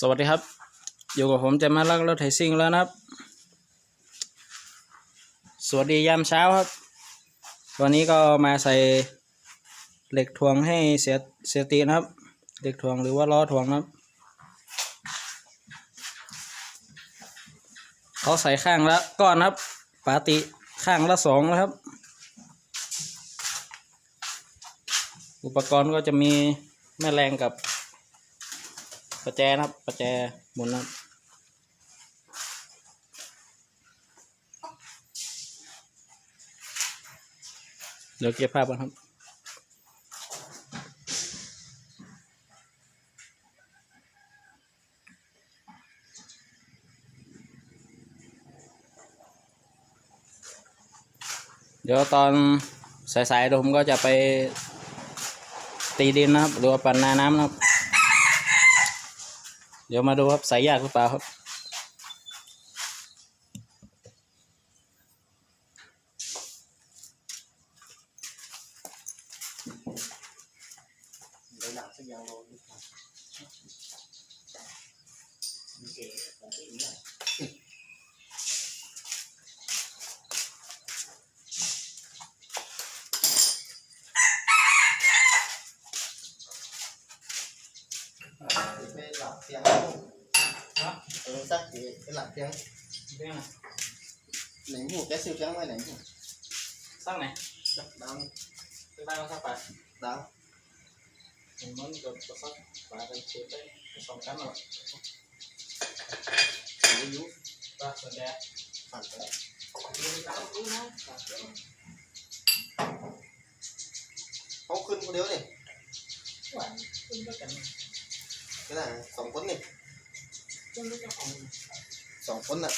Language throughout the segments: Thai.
สวัสดีครับ อยู่กับผมจะมาลักรถไถซิ่งแล้วนะครับ สวัสดียามเช้าครับ วันนี้ก็มาใส่เหล็กถ่วงให้เสียเสียตีนะครับ เหล็กถ่วงหรือว่าล้อถ่วงนะครับ เขาใส่ข้างละก้อนครับปกติข้างละสองนะครับ อุปกรณ์ก็จะมีแม่แรงกับ ประแจนะครับ ประแจหมุนนะครับเดี๋ยวเก็บภาพกันครับเดี๋ยวตอนสายๆดูผมก็จะไปตีดินนะครับหรือว่าปั่นนาน้ำนะครับ เดี๋ยวมาดูครับใส่ยากหรือเปล่าครับ cái cái lạnh tiếng tiếng này. Đánh vụ cái siêu trắng mới đánh sắc này. Đang cái tay nó sắc phải. Đau mình muốn được có sắc và đang chế cái sòng trắng rồi. Cái dú ba phần đe phản tới không khưng có đứa này cái này sòng quấn này 涨粉了。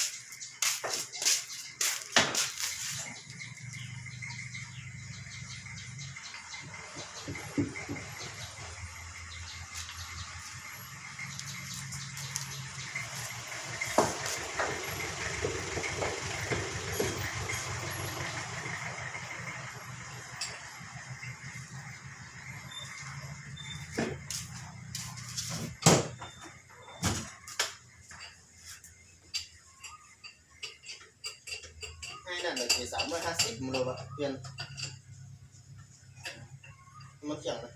นของ สองคนน่ะ haiนั่นเลยสี่สามร้อยห้าสิบมันเลยว่ะเปลี่ยนมันเขียงนะ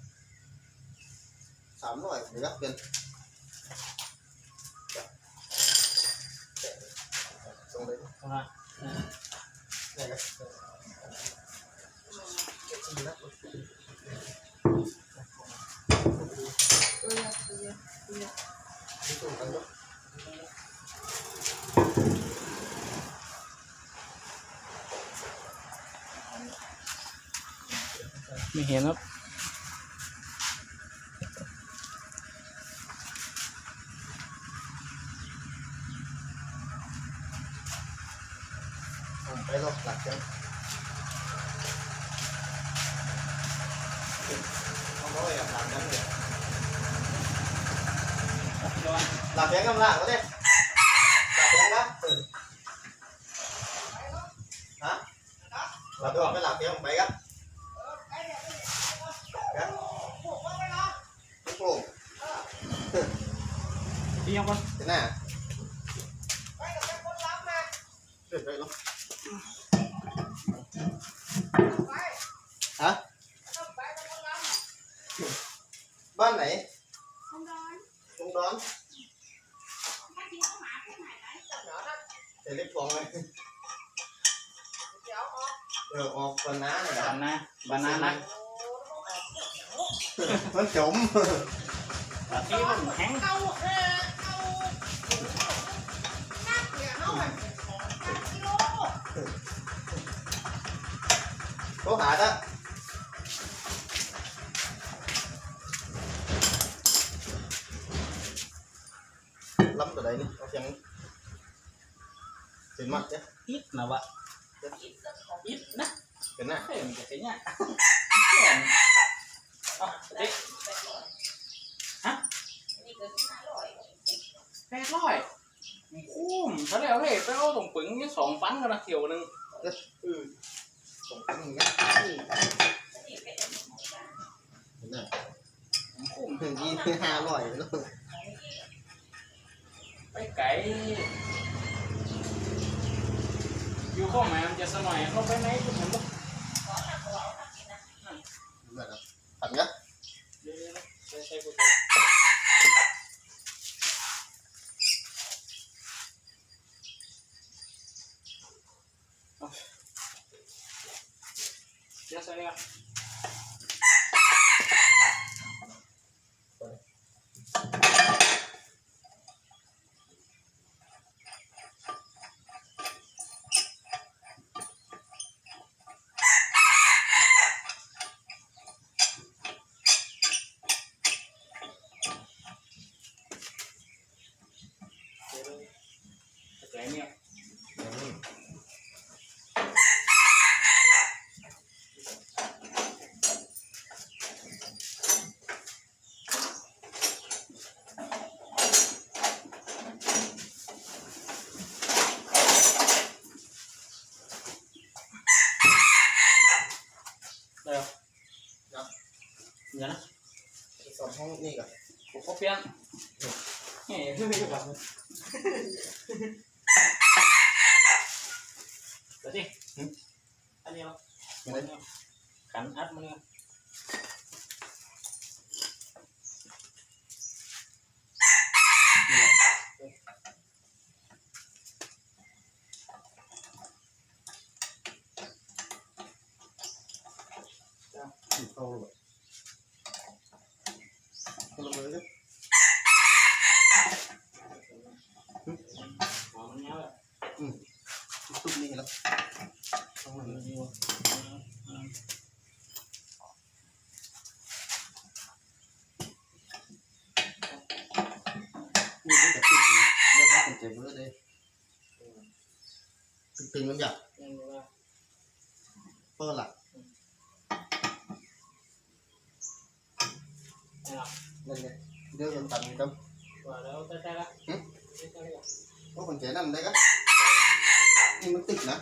สามร้อยเดี๋ยวรับเปลี่ยนส่งเลย ว่า นี่ครับเจ็ดสี่นะ ที่ตู้กันเนอ ไม่เห็นครับไปรอบหลักจังหลักจังเลยงกำลังก็ได้หลักแบงครับเออฮะหลักดอกไปหลักแบงไปครั nè. Tuyệt vời lắm hả? Ban này. Không đón. Không đón để lấy phòng này được một banana. Này banana banana nó trộm Bà tí nó thắng โทรหาซะล้ำตัวไหนนี่เอาเสียงเสียงมัดเนี่ยอิดนะวะอิดนะเป็นหน้าเฮ้ยมันจะเป็นเนี่ยเห็นอะเด็กฮะแปดร้อยคุ้มเขาแล้วเฮ้ยไปเอาตรงปึงนี่สองฟันกันนะเที่ยวหนึงเออ ส่งตั้งอย่างเงี้ยเห็นหน้าคุ้มถึงยี่ห้าร้อยแล้วไปไก่อยู่ข้อหมายมันจะสน่อยเข้าไปไหนก็ผมก็แบบนั้น เหรอ เนาะ เดี๋ยวนะ ไปสอนห้องนี่ก่อน ผมก็เปลี่ยนเฮ้ยเฮ้ยเฮ้ยแบบเ ดี๋ยวดิอันนี้เหรอยังไงขันอัดมัน Vâng phơ lại lên đây. Đưa lên tầm gì không có còn trẻ nằm đây các nhưng nó tích nữa.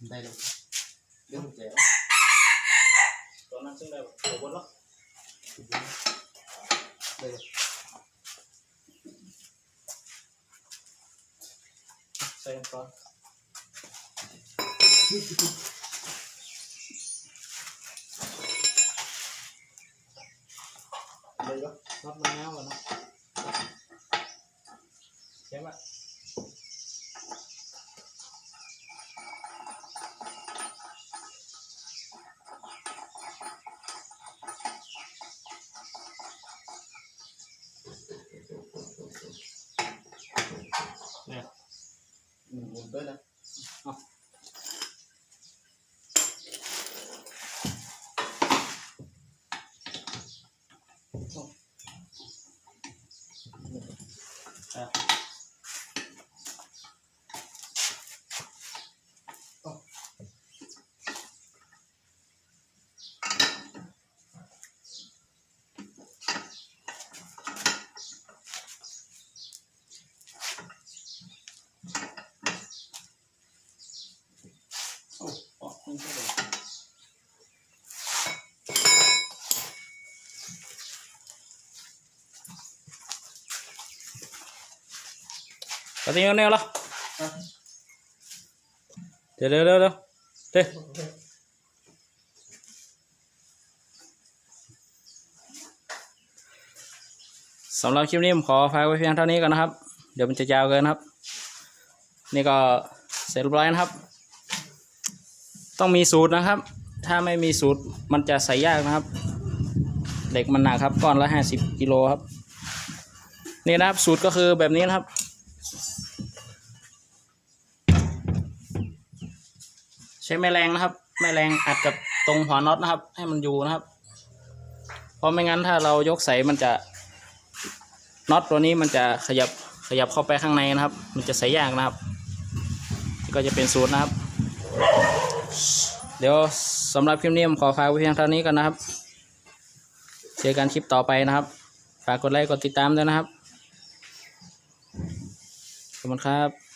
đây luôn, đứng một chéo còn năm xuống đây cổ quên lắm. Đây rồi, xem con. Đây đó. Lắp nó ngáo vào nó. 整个的，啊。Yeah. เดี๋ยวเดี๋ยวเดี๋ยวเดี๋ยวสำหรับคลิปนี้ผมขอฝากไว้เพียงเท่านี้ก่อนนะครับเดี๋ยวมันจะยาวเกินครับ นี่ก็เสร็จเรียบร้อยนะครับ ต้องมีสูตรนะครับ ถ้าไม่มีสูตรมันจะใส่ยากนะครับ เหล็กมันหนักครับก้อนละห้าสิบกิโลครับนี่นะครับสูตรก็คือแบบนี้นะครับ ใช้แม่แรงนะครับ แม่แรงอัดกับตรงหัวน็อตนะครับ ให้มันอยู่นะครับ เพราะไม่งั้นถ้าเรายกใส่มันจะน็อตตัวนี้มันจะขยับขยับเข้าไปข้างในนะครับ มันจะใส่ยากนะครับ ก็จะเป็นสูตรนะครับ เดี๋ยวสำหรับคลิปนี้ผมขอฝากไว้เพียงเท่านี้กันนะครับ เจอกันคลิปต่อไปนะครับ ฝากกดไลค์กดติดตามด้วยนะครับ ขอบคุณครับ